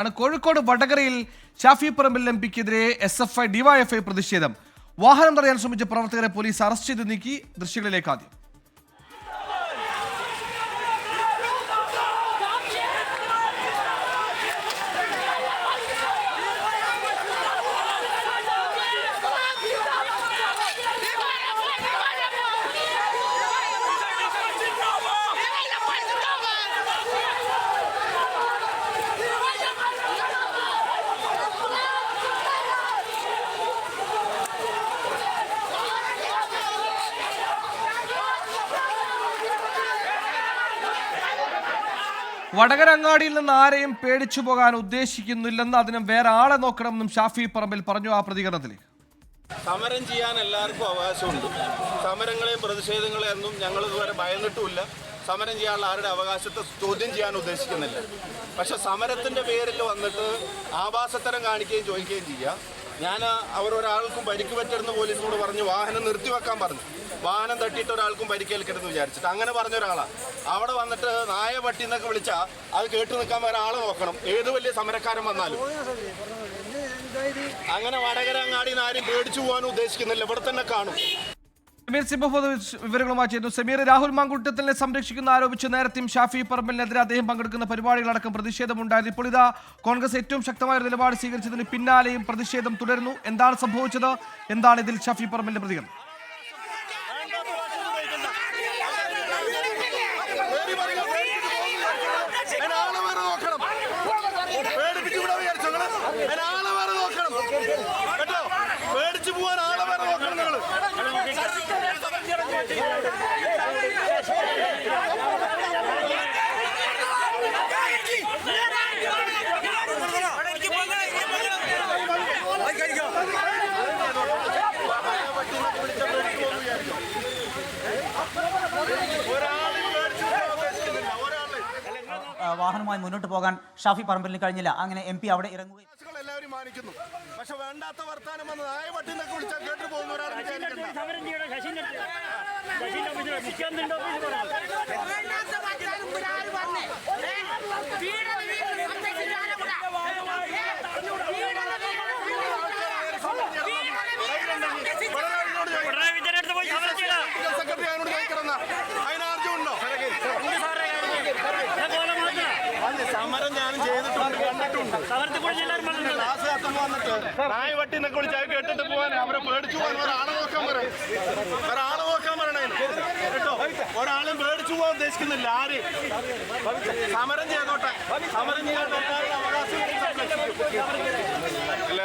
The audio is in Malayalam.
ആണ് കോഴിക്കോട് വടകരയിൽ ഷാഫി പറമ്പിൽ എം പിക്കെതിരെ എസ് എഫ് ഐ ഡിവൈഎഫ്ഐ പ്രതിഷേധം. വാഹനം തടയാൻ ശ്രമിച്ച പ്രവർത്തകരെ പോലീസ് അറസ്റ്റ് ചെയ്ത് നീക്കി ദൃശ്യങ്ങളിലേക്ക് ആദ്യം. വടകര അങ്ങാടിയിൽ നിന്ന് ആരെയും പേടിച്ചു പോകാൻ ഉദ്ദേശിക്കുന്നില്ലെന്ന് അതിന് വേറെ ആളെ നോക്കണമെന്നും ഷാഫി പറമ്പിൽ പറഞ്ഞു ആ പ്രതികരണത്തിൽ സമരം ചെയ്യാൻ എല്ലാവർക്കും അവകാശമുണ്ട്. സമരങ്ങളെയും പ്രതിഷേധങ്ങളെയും ഒന്നും ഞങ്ങൾ ഇതുവരെ ഭയന്നിട്ടുമില്ല. സമരം ചെയ്യാനുള്ള ആരുടെ അവകാശത്തെ ചോദ്യം ചെയ്യാൻ ഉദ്ദേശിക്കുന്നില്ല. പക്ഷെ സമരത്തിന്റെ പേരിൽ വന്നിട്ട് ആവാസത്തരം കാണിക്കുകയും ചോദിക്കുകയും ചെയ്യുക. ഞാൻ അവർ ഒരാൾക്കും പരിക്ക് പറ്റരുന്ന് പോലീസിനോട് പറഞ്ഞു വാഹനം നിർത്തി വെക്കാൻ പറഞ്ഞു. വാഹനം തട്ടിയിട്ട് ഒരാൾക്കും പരിക്കേൽക്കരുതെന്ന് വിചാരിച്ചിട്ട്. അങ്ങനെ പറഞ്ഞ ഒരാളാണ് അവിടെ വന്നിട്ട് നായ പട്ടി എന്നൊക്കെ വിളിച്ചാൽ അത് കേട്ടു നിൽക്കാൻ ആളെ നോക്കണം. ഏത് വലിയ സമരക്കാരൻ വന്നാലും. അങ്ങനെ വടകര അങ്ങാടിന്ന് ആരും പേടിച്ചു പോകാനും ഉദ്ദേശിക്കുന്നില്ല. ഇവിടെ തന്നെ കാണും. വിവരങ്ങളുമായി ചേരുന്നു. സമീർ രാഹുൽ മാങ്കുട്ടത്തിനെ സംരക്ഷിക്കുന്ന ആരോപിച്ച് നേരത്തെയും ഷാഫി പറമ്പലിനെതിരെ അദ്ദേഹം പങ്കെടുക്കുന്ന പരിപാടികളടക്കം പ്രതിഷേധമുണ്ടായിരുന്നു. ഇപ്പോൾ ഇതാ കോൺഗ്രസ് ഏറ്റവും ശക്തമായ ഒരു നിലപാട് സ്വീകരിച്ചതിന് പിന്നാലെയും പ്രതിഷേധം തുടരുന്നു. എന്താണ് സംഭവിച്ചത്? എന്താണ് ഇതിൽ ഷാഫി പറമ്പലിന്റെ പ്രതികരണം പേടിച്ചു പോവാൻ ആളെ വേറെ നോക്കണം നിങ്ങൾ ഒരാളെയും പേടിച്ചു പോകാൻ ഉദ്ദേശിക്കുന്നില്ല ഒരാളെ ആ, വാഹനവുമായി മുന്നോട്ട് പോകാൻ ഷാഫി പറമ്പലിന് കഴിഞ്ഞില്ല. അങ്ങനെ എം പി അവിടെ ഇറങ്ങുകയും എല്ലാവരും മാനിക്കുന്നു. പക്ഷെ വേണ്ടാത്ത വർത്താനം വന്ന് നായ പട്ടി എന്നൊക്കെ വിളിച്ചാൽ കേട്ടു പോകുന്ന ഒരാൾ വിചാരിക്കണ്ട സമരം കൂടെ. ഞാൻ ചെയ്തിട്ടുണ്ട് കണ്ടിട്ടുണ്ട് സമരത്തിൽ കുറിച്ച് എല്ലാവരും നായ പട്ടി എന്നൊക്കെ വിളിച്ചാൽ കേട്ടിട്ട് പോകാൻ അവരെ ഒരാളും പേടിച്ചു പോകാൻ ഉദ്ദേശിക്കുന്നില്ല ആര് സമരം ചെയ്തോട്ടെ. സമരം ചെയ്യാൻ അല്ല,